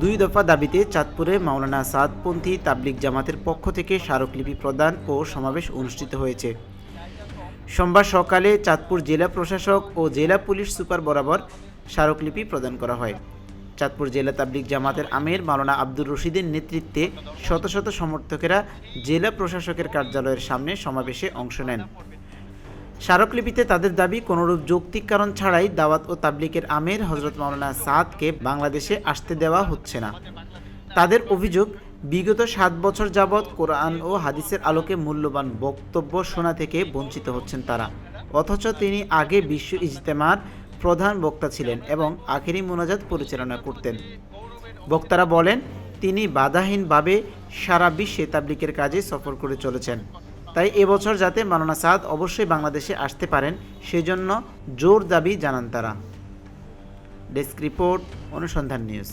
দুই দফা দাবিতে চাঁদপুরে মাওলানা সাদপন্থী তাবলিগ জামাতের পক্ষ থেকে স্মারকলিপি প্রদান ও সমাবেশ অনুষ্ঠিত হয়েছে। সোমবার সকালে চাঁদপুর জেলা প্রশাসক ও জেলা পুলিশ সুপার বরাবর স্মারকলিপি প্রদান করা হয়। চাঁদপুর জেলা তাবলিগ জামাতের আমির মাওলানা আব্দুর রশিদের নেতৃত্বে শত শত সমর্থকেরা জেলা প্রশাসকের কার্যালয়ের সামনে সমাবেশে অংশ নেন। স্মারকলিপিতে তাদের দাবি, কোনোরূপ যৌক্তিক কারণ ছাড়াই দাওয়াত ও তাবলিকের আমির হজরত মাওলানা সাদকে বাংলাদেশে আসতে দেওয়া হচ্ছে না। তাদের অভিযোগ, বিগত সাত বছর যাবৎ কোরআন ও হাদিসের আলোকে মূল্যবান বক্তব্য শোনা থেকে বঞ্চিত হচ্ছেন তারা। অথচ তিনি আগে বিশ্ব ইজতেমার প্রধান বক্তা ছিলেন এবং আখেরি মোনাজাত পরিচালনা করতেন। বক্তারা বলেন, তিনি বাধাহীনভাবে সারা বিশ্বে তাবলিকের কাজে সফর করে চলেছেন। তাই এবছর যাতে মালানা সাদ অবশ্যই বাংলাদেশে আসতে পারেন, সেজন্য জোর দাবি জানান তারা। ডেস্ক রিপোর্ট, অনুসন্ধান নিউজ।